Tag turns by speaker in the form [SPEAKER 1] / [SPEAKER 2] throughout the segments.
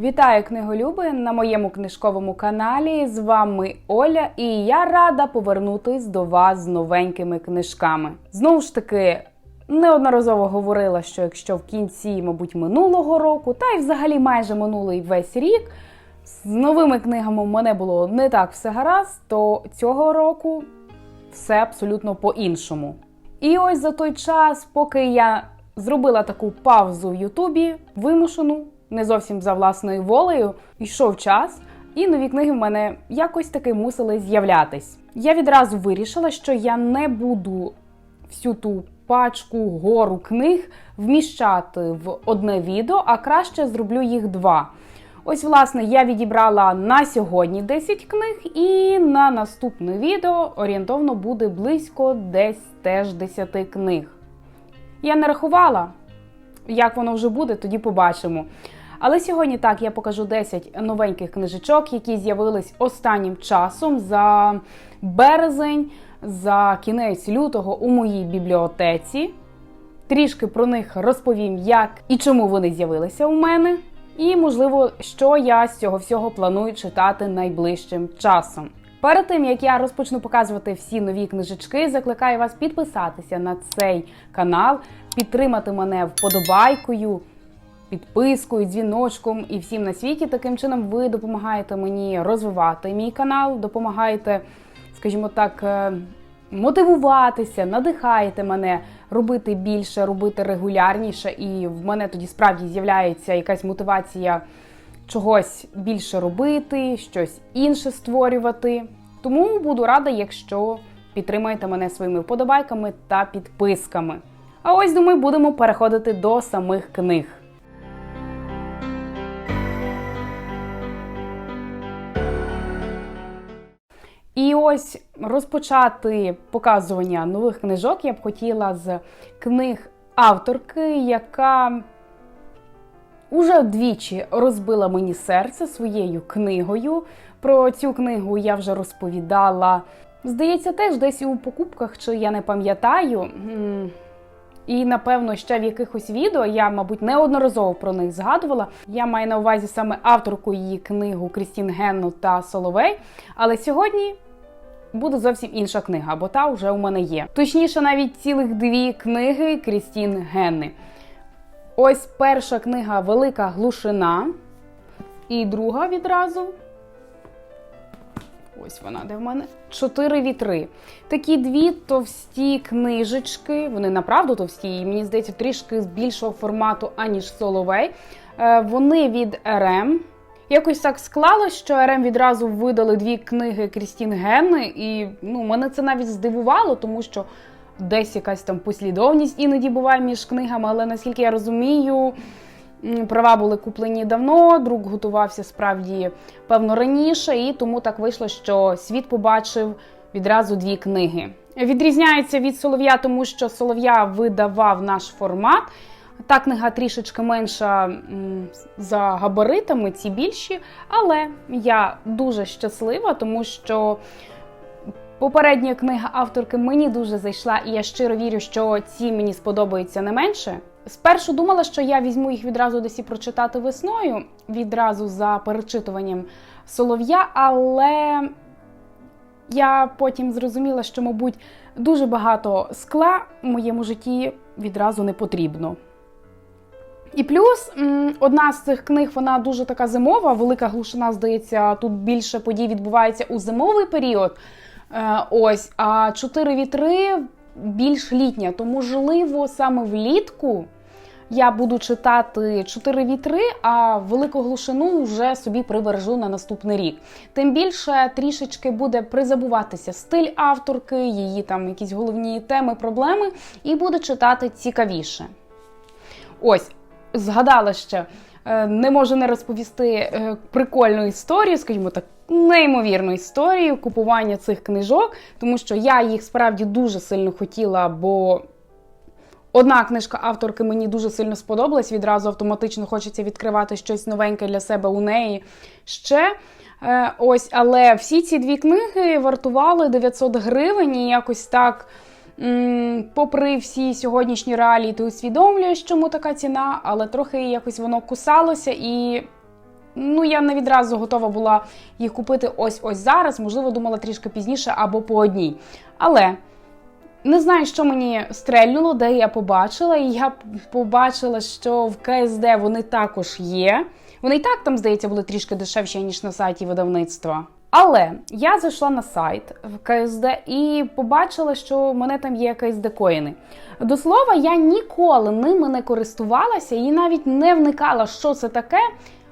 [SPEAKER 1] Вітаю книголюби на моєму книжковому каналі. З вами Оля, і я рада повернутись до вас з новенькими книжками. Знову ж таки, неодноразово говорила, що якщо в кінці, мабуть, минулого року, та й взагалі майже минулий весь рік, з новими книгами в мене було не так все гаразд, то цього року все абсолютно по-іншому. І ось за той час, поки я зробила таку паузу в Ютубі, вимушену, не зовсім за власною волею, йшов час, і нові книги в мене якось таки мусили з'являтись. Я відразу вирішила, що я не буду всю ту пачку гору книг вміщати в одне відео, а краще зроблю їх два. Ось, власне, я відібрала на сьогодні 10 книг, і на наступне відео орієнтовно буде близько десь теж 10 книг. Я не рахувала, як воно вже буде, тоді побачимо. Але сьогодні так я покажу 10 новеньких книжечок, які з'явились останнім часом за березень, за кінець лютого у моїй бібліотеці. Трішки про них розповім, як і чому вони з'явилися у мене. І, можливо, що я з цього всього планую читати найближчим часом. Перед тим як я розпочну показувати всі нові книжечки, закликаю вас підписатися на цей канал, підтримати мене вподобайкою, підпискою, дзвіночком і всім на світі. Таким чином ви допомагаєте мені розвивати мій канал, допомагаєте, скажімо так, е, мотивуватися, надихаєте мене робити більше, робити регулярніше, і в мене тоді справді з'являється якась мотивація чогось більше робити, щось інше створювати. Тому буду рада, якщо підтримаєте мене своїми вподобайками та підписками. А ось думаю, будемо переходити до самих книг. Ось розпочати показування нових книжок я б хотіла з книг авторки, яка уже вдвічі розбила мені серце своєю книгою. Про цю книгу я вже розповідала. Здається, теж десь у покупках, чи я не пам'ятаю. І, напевно, ще в якихось відео я, мабуть, неодноразово про них згадувала. Я маю на увазі саме авторку її книгу Крістін Генну та Соловей. Але сьогодні буде зовсім інша книга, бо та вже у мене є. Точніше, навіть цілих дві книги Крістін Генни. Ось перша книга Велика глушина. І друга відразу. Ось вона, де в мене? Чотири вітри. Такі дві товсті книжечки. Вони направду товсті, і мені здається, трішки з більшого формату, аніж Соловей. Вони від РМ. Якось так склалось, що РМ відразу видали дві книги Крістін Генни, і ну, мене це навіть здивувало, тому що десь якась там послідовність іноді буває між книгами, але наскільки я розумію, права були куплені давно, друк готувався справді певно раніше, і тому так вийшло, що світ побачив відразу дві книги. Відрізняється від Солов'я, тому що Солов'я видавав наш формат. Та книга трішечки менша за габаритами, ці більші, але я дуже щаслива, тому що попередня книга авторки мені дуже зайшла, і я щиро вірю, що ці мені сподобаються не менше. Спершу думала, що я візьму їх відразу десь і прочитати весною, відразу за перечитуванням солов'я, але я потім зрозуміла, що, мабуть, дуже багато скла в моєму житті відразу не потрібно. І плюс одна з цих книг вона дуже така зимова. Велика глушина, здається, тут більше подій відбувається у зимовий період. Е, ось, а чотири вітри більш літня. То, можливо, саме влітку я буду читати чотири вітри, а велику глушину вже собі прибережу на наступний рік. Тим більше трішечки буде призабуватися стиль авторки, її там якісь головні теми, проблеми, і буду читати цікавіше. Ось, згадала ще, е, не можу не розповісти е, прикольну історію, скажімо так, неймовірну історію купування цих книжок, тому що я їх справді дуже сильно хотіла, бо одна книжка авторки мені дуже сильно сподобалась. Відразу автоматично хочеться відкривати щось новеньке для себе у неї ще. Е, Ось, але всі ці дві книги вартували 900 гривень і якось так. Попри всі сьогоднішні реалії, ти усвідомлюєш, чому така ціна, але трохи якось воно кусалося і Ну, я не відразу готова була їх купити ось ось зараз. Можливо, думала трішки пізніше або по одній. Але не знаю, що мені стрельнуло, де я побачила. І я побачила, що в КСД вони також є. Вони і так там, здається, були трішки дешевші, ніж на сайті видавництва. Але я зайшла на сайт в КСД і побачила, що в мене там є КСД коїни. До слова, я ніколи ними не користувалася і навіть не вникала, що це таке.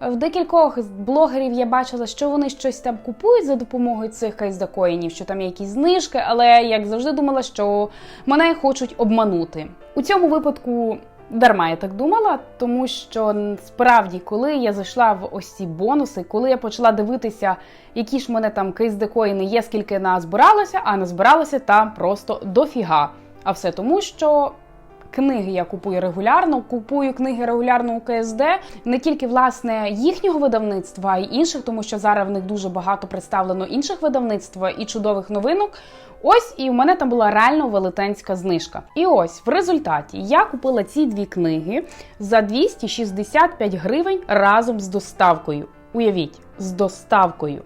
[SPEAKER 1] В декількох блогерів я бачила, що вони щось там купують за допомогою цих КСД коїнів, що там є якісь знижки, але як завжди думала, що мене хочуть обманути. У цьому випадку дарма я так думала, тому що справді, коли я зайшла в ось ці бонуси, коли я почала дивитися, які ж мене там КСД коїни є, скільки назбиралося, а назбиралося там просто дофіга. А все тому, що Книги я купую регулярно, купую книги регулярно у КСД, не тільки власне їхнього видавництва, а й інших, тому що зараз в них дуже багато представлено інших видавництв і чудових новинок. Ось і в мене там була реально велетенська знижка. І ось в результаті я купила ці дві книги за 265 гривень разом з доставкою. Уявіть, з доставкою.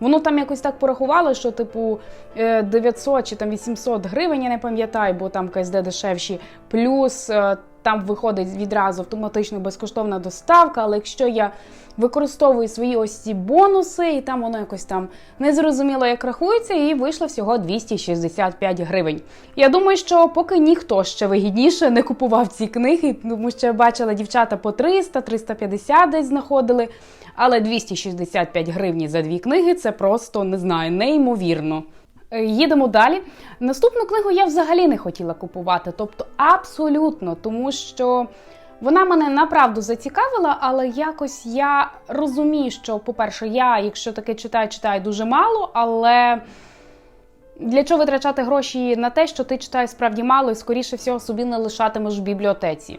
[SPEAKER 1] Воно там якось так порахувало, що типу 900 чи там 800 гривень, я не пам'ятаю, бо там КСД дешевші, плюс е, там виходить відразу автоматично безкоштовна доставка. Але якщо я використовую свої ось ці бонуси, і там воно якось там незрозуміло, як рахується, і вийшло всього 265 гривень. Я думаю, що поки ніхто ще вигідніше не купував ці книги, тому що я бачила дівчата по 300-350 десь знаходили. Але 265 гривні за дві книги це просто не знаю, неймовірно. Е, Їдемо далі. Наступну книгу я взагалі не хотіла купувати, тобто абсолютно, тому що вона мене направду зацікавила, але якось я розумію, що, по-перше, я, якщо таке читаю, читаю дуже мало, але для чого витрачати гроші на те, що ти читаєш справді мало і, скоріше всього, собі не лишатимеш в бібліотеці.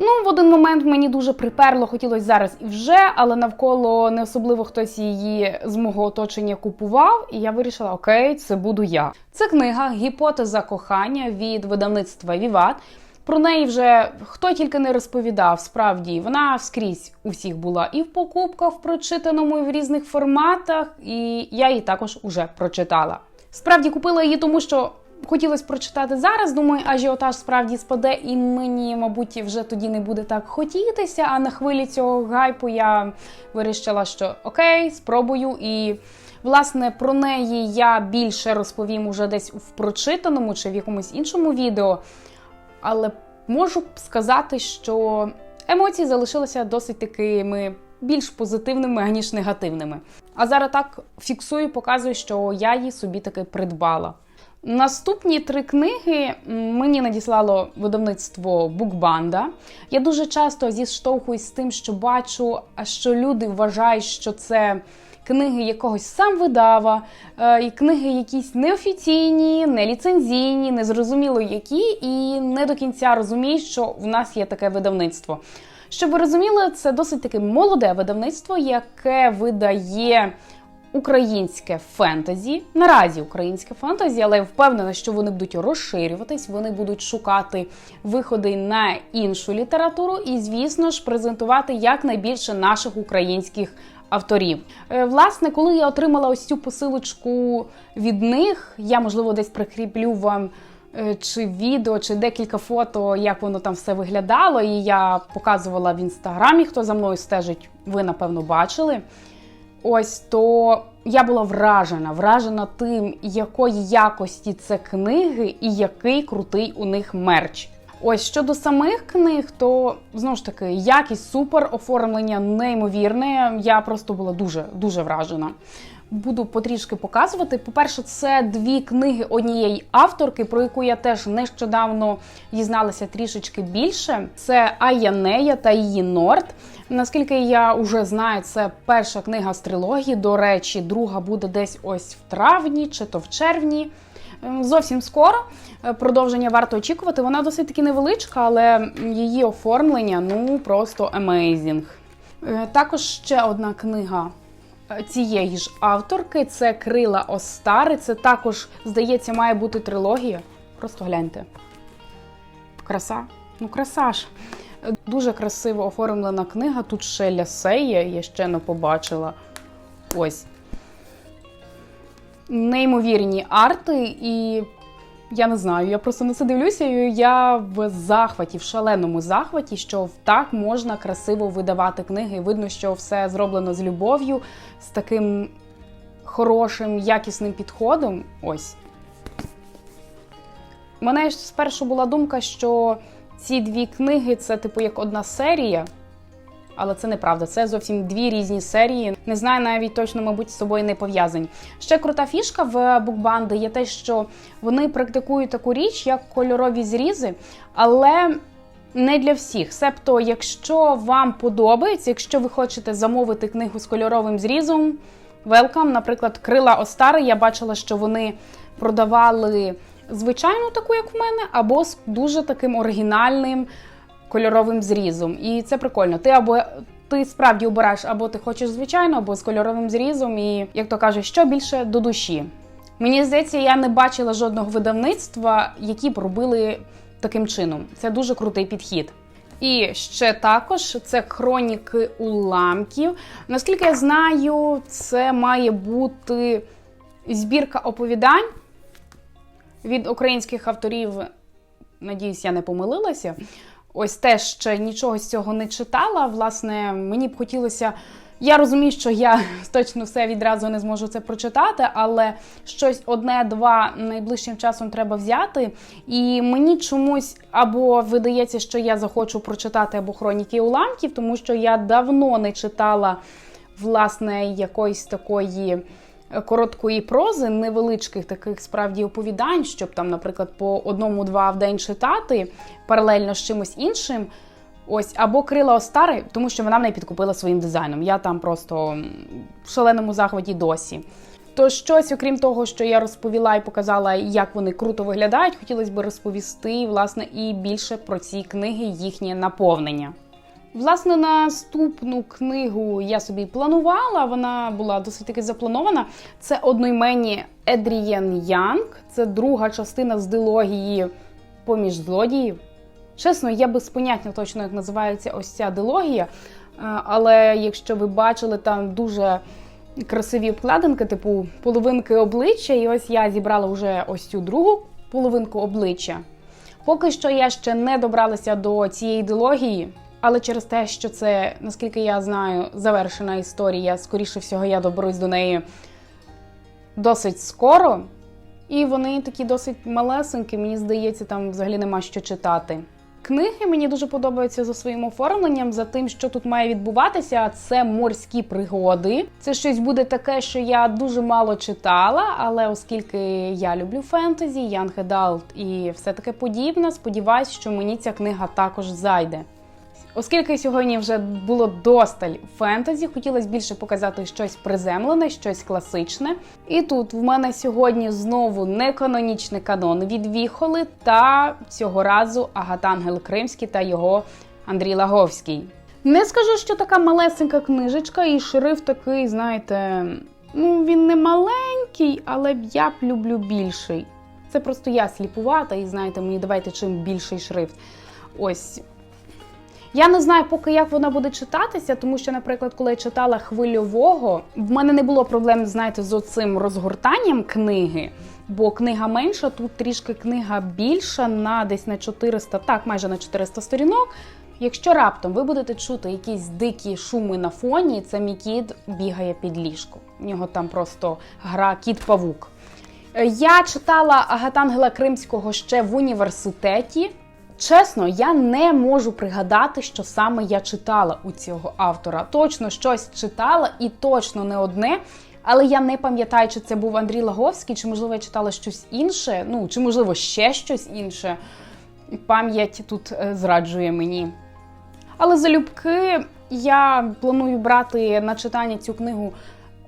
[SPEAKER 1] Ну, в один момент мені дуже приперло, хотілося зараз і вже, але навколо не особливо хтось її з мого оточення купував, і я вирішила, окей, це буду я. Це книга Гіпотеза кохання від видавництва Віват. Про неї вже хто тільки не розповідав, справді вона скрізь у всіх була і в покупках, в прочитаному, і в різних форматах, і я її також уже прочитала. Справді купила її, тому що хотілося прочитати зараз. Думаю, ажіотаж справді спаде, і мені, мабуть, вже тоді не буде так хотітися. А на хвилі цього гайпу я вирішила, що окей, спробую. І власне про неї я більше розповім уже десь в прочитаному чи в якомусь іншому відео. Але можу сказати, що емоції залишилися досить такими більш позитивними, аніж негативними. А зараз так фіксую, показую, що я її собі таки придбала. Наступні три книги мені надіслало видавництво Букбанда. Я дуже часто зіштовхуюсь з тим, що бачу, що люди вважають, що це книги якогось сам видава, е, і книги якісь неофіційні, неліцензійні, незрозуміло які, і не до кінця розуміють, що в нас є таке видавництво. Щоб ви розуміли, це досить таке молоде видавництво, яке видає українське фентезі. Наразі українське фентезі, але я впевнена, що вони будуть розширюватись, вони будуть шукати виходи на іншу літературу і, звісно ж, презентувати якнайбільше наших українських. Авторів, Е, власне, коли я отримала ось цю посилочку від них, я можливо десь прикріплю вам е, чи відео, чи декілька фото, як воно там все виглядало. І я показувала в інстаграмі, хто за мною стежить, ви напевно бачили. Ось то я була вражена, вражена тим, якої якості це книги і який крутий у них мерч. Ось щодо самих книг, то знову ж таки якість супер, оформлення неймовірне. Я просто була дуже дуже вражена. Буду потрішки показувати. По-перше, це дві книги однієї авторки, про яку я теж нещодавно дізналася трішечки більше. Це Аянея та її Норд. Наскільки я вже знаю, це перша книга з трилогії. До речі, друга буде десь ось в травні чи то в червні. Ем, Зовсім скоро Е, продовження варто очікувати. Вона досить таки невеличка, але її оформлення ну просто amazing. Е, Також ще одна книга е, цієї ж авторки це Крила Остари. Це також, здається, має бути трилогія. Просто гляньте. Краса. Ну, краса ж. Дуже красиво оформлена книга. Тут ще лясеє, я ще не побачила. Ось. Неймовірні арти, і я не знаю, я просто на це дивлюся. і Я в захваті, в шаленому захваті, що так можна красиво видавати книги. Видно, що все зроблено з любов'ю, з таким хорошим, якісним підходом. Ось. У мене спершу була думка, що ці дві книги це типу як одна серія. Але це неправда, це зовсім дві різні серії. Не знаю, навіть точно, мабуть, з собою не пов'язані. Ще крута фішка в букбанди є те, що вони практикують таку річ, як кольорові зрізи, але не для всіх. Себто, якщо вам подобається, якщо ви хочете замовити книгу з кольоровим зрізом, welcome. Наприклад, крила Остари, я бачила, що вони продавали звичайну таку, як в мене, або з дуже таким оригінальним кольоровим зрізом. І це прикольно. Ти або ти справді обираєш, або ти хочеш звичайно, або з кольоровим зрізом, і як то кажуть, що більше до душі. Мені здається, я не бачила жодного видавництва, які б робили таким чином. Це дуже крутий підхід. І ще також це хроніки уламків. Наскільки я знаю, це має бути збірка оповідань від українських авторів. Надіюсь, я не помилилася. Ось теж ще нічого з цього не читала. Власне, мені б хотілося. Я розумію, що я точно все відразу не зможу це прочитати, але щось одне-два найближчим часом треба взяти. І мені чомусь або видається, що я захочу прочитати або хроніки уламків, тому що я давно не читала власне якоїсь такої. Короткої прози, невеличких таких справді оповідань, щоб там, наприклад, по одному-два в день читати паралельно з чимось іншим. Ось, або крила Остари, тому що вона мене підкупила своїм дизайном. Я там просто в шаленому захваті досі. То щось, окрім того, що я розповіла і показала, як вони круто виглядають, хотілося б розповісти, власне, і більше про ці книги, їхнє наповнення. Власне, наступну книгу я собі планувала, вона була досить таки запланована. Це одноіменні Едрієн Янг, це друга частина з дилогії поміж злодіїв. Чесно, я без поняття точно як називається ось ця дилогія. Але якщо ви бачили, там дуже красиві обкладинки, типу половинки обличчя, і ось я зібрала вже ось цю другу половинку обличчя. Поки що я ще не добралася до цієї дилогії. Але через те, що це, наскільки я знаю, завершена історія, скоріше всього, я доберусь до неї досить скоро. І вони такі досить малесенькі, мені здається, там взагалі нема що читати. Книги мені дуже подобаються за своїм оформленням, за тим, що тут має відбуватися. Це морські пригоди. Це щось буде таке, що я дуже мало читала, але оскільки я люблю фентезі, Янг Едалт і все таке подібне, сподіваюсь, що мені ця книга також зайде. Оскільки сьогодні вже було досталь фентезі, хотілося більше показати щось приземлене, щось класичне. І тут в мене сьогодні знову неканонічний канон від Віхоли та цього разу Агатангел Кримський та його Андрій Лаговський. Не скажу, що така малесенька книжечка, і шрифт такий, знаєте, ну він не маленький, але я б люблю більший. Це просто я сліпувата, і знаєте, мені давайте чим більший шрифт. Ось. Я не знаю, поки як вона буде читатися, тому що, наприклад, коли я читала хвильового, в мене не було проблем, знаєте, з оцим розгортанням книги, бо книга менша, тут трішки книга більша на десь на 400, так, майже на 400 сторінок. Якщо раптом ви будете чути якісь дикі шуми на фоні, це мій кіт бігає під ліжко. У нього там просто гра кіт-павук. Я читала Агатангела Кримського ще в університеті. Чесно, я не можу пригадати, що саме я читала у цього автора. Точно щось читала і точно не одне. Але я не пам'ятаю, чи це був Андрій Лаговський, чи можливо я читала щось інше, ну чи можливо ще щось інше. Пам'ять тут е, зраджує мені. Але залюбки я планую брати на читання цю книгу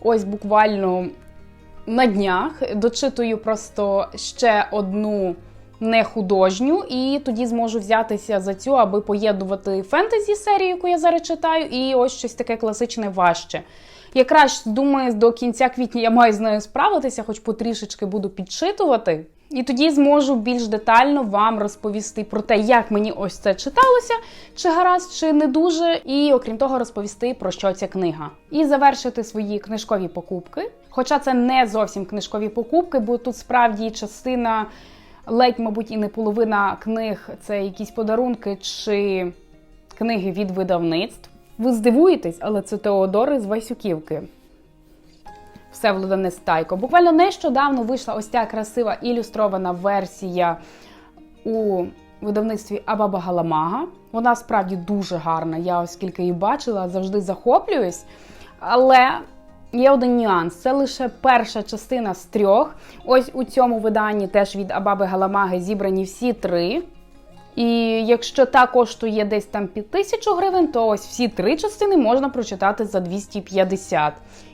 [SPEAKER 1] ось буквально на днях. Дочитую просто ще одну не художню, і тоді зможу взятися за цю, аби поєднувати фентезі серію, яку я зараз читаю, і ось щось таке класичне важче. Якраз думаю, до кінця квітня я маю з нею справитися, хоч потрішечки буду підчитувати. І тоді зможу більш детально вам розповісти про те, як мені ось це читалося, чи гаразд, чи не дуже, і окрім того, розповісти про що ця книга. І завершити свої книжкові покупки. Хоча це не зовсім книжкові покупки, бо тут справді частина, ледь, мабуть, і не половина книг це якісь подарунки чи книги від видавництв. Ви здивуєтесь, але це Теодори з Васюківки. Всеволода Нестайко. Буквально нещодавно вийшла ось ця красива ілюстрована версія у видавництві Абаба Галамага. Вона справді дуже гарна. Я, оскільки її бачила, завжди захоплююсь. Але є один нюанс: це лише перша частина з трьох. Ось у цьому виданні теж від Абаби Галамаги зібрані всі три. І якщо та коштує десь там під тисячу гривень, то ось всі три частини можна прочитати за 250.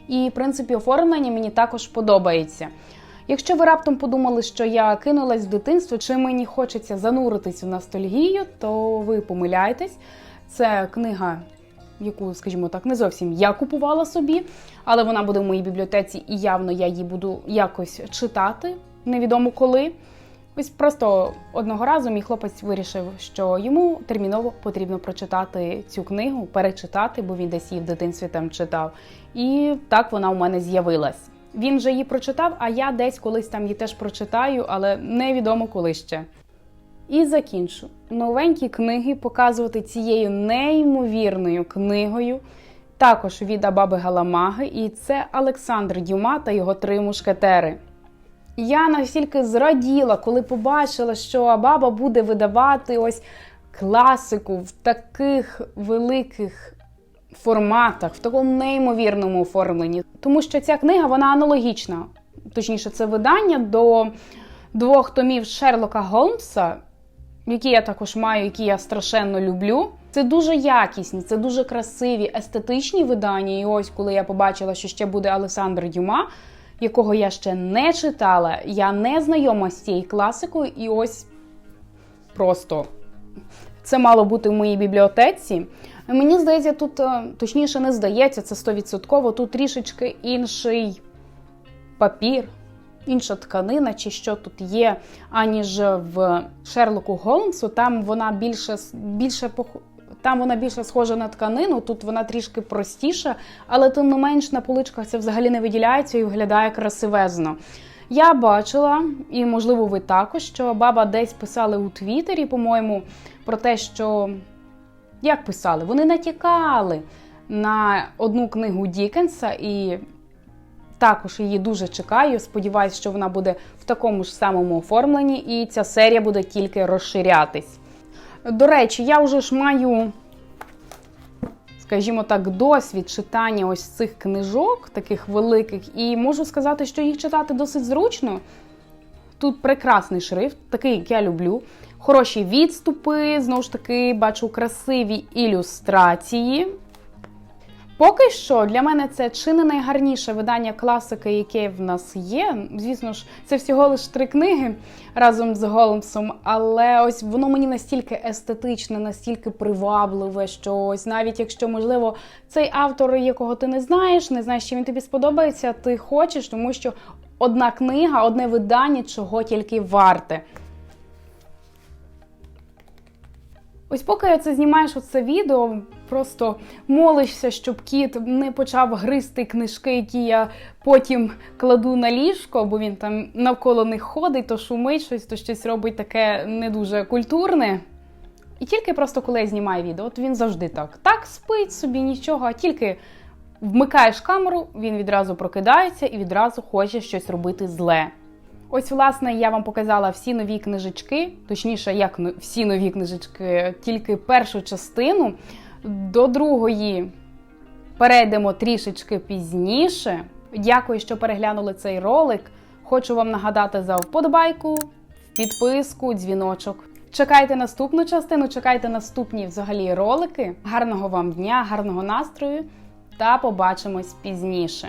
[SPEAKER 1] І, в принципі, оформлення мені також подобається. Якщо ви раптом подумали, що я кинулась в дитинство, чи мені хочеться зануритись в ностальгію, то ви помиляєтесь. Це книга, яку, скажімо так, не зовсім я купувала собі, але вона буде в моїй бібліотеці, і явно я її буду якось читати, невідомо коли. Ось просто одного разу мій хлопець вирішив, що йому терміново потрібно прочитати цю книгу, перечитати, бо він десь її в дитинстві там читав. І так вона у мене з'явилась. Він вже її прочитав, а я десь колись там її теж прочитаю, але невідомо коли ще. І закінчу новенькі книги показувати цією неймовірною книгою, також від Абаби Галамаги, і це Олександр Дюма та його три мушкетери. Я настільки зраділа, коли побачила, що Абаба буде видавати ось класику в таких великих форматах, в такому неймовірному оформленні. Тому що ця книга вона аналогічна. Точніше, це видання до двох томів Шерлока Голмса, які я також маю, які я страшенно люблю. Це дуже якісні, це дуже красиві, естетичні видання. І ось коли я побачила, що ще буде Олександр Дюма якого я ще не читала, я не знайома з цією класикою, і ось просто це мало бути в моїй бібліотеці. Мені здається, тут точніше не здається, це 100%, Тут трішечки інший папір, інша тканина, чи що тут є, аніж в Шерлоку Голмсу. Там вона більше більше там вона більше схожа на тканину, тут вона трішки простіша, але тим не менш на поличках це взагалі не виділяється і виглядає красивезно. Я бачила, і, можливо, ви також, що баба десь писали у Твіттері, по-моєму, про те, що як писали, вони натякали на одну книгу Дікенса, і також її дуже чекаю. Сподіваюсь, що вона буде в такому ж самому оформленні, і ця серія буде тільки розширятись. До речі, я вже ж маю, скажімо так, досвід читання ось цих книжок, таких великих, і можу сказати, що їх читати досить зручно. Тут прекрасний шрифт, такий, як я люблю. Хороші відступи, знову ж таки, бачу красиві ілюстрації. Поки що для мене це чи не найгарніше видання класики, яке в нас є. Звісно ж, це всього лише три книги разом з Голмсом, але ось воно мені настільки естетичне, настільки привабливе, що ось навіть якщо, можливо, цей автор, якого ти не знаєш, не знаєш, чи він тобі сподобається, ти хочеш, тому що одна книга, одне видання, чого тільки варте. Ось поки я це знімаєш оце відео, просто молишся, щоб кіт не почав гризти книжки, які я потім кладу на ліжко, бо він там навколо них ходить, то шумить щось, то щось робить таке не дуже культурне. І тільки просто коли я знімаю відео, от він завжди так. Так спить собі нічого, а тільки вмикаєш камеру, він відразу прокидається і відразу хоче щось робити зле. Ось, власне, я вам показала всі нові книжечки, точніше, як всі нові книжечки, тільки першу частину. До другої перейдемо трішечки пізніше. Дякую, що переглянули цей ролик. Хочу вам нагадати за вподобайку, підписку, дзвіночок. Чекайте наступну частину, чекайте наступні взагалі ролики. Гарного вам дня, гарного настрою та побачимось пізніше.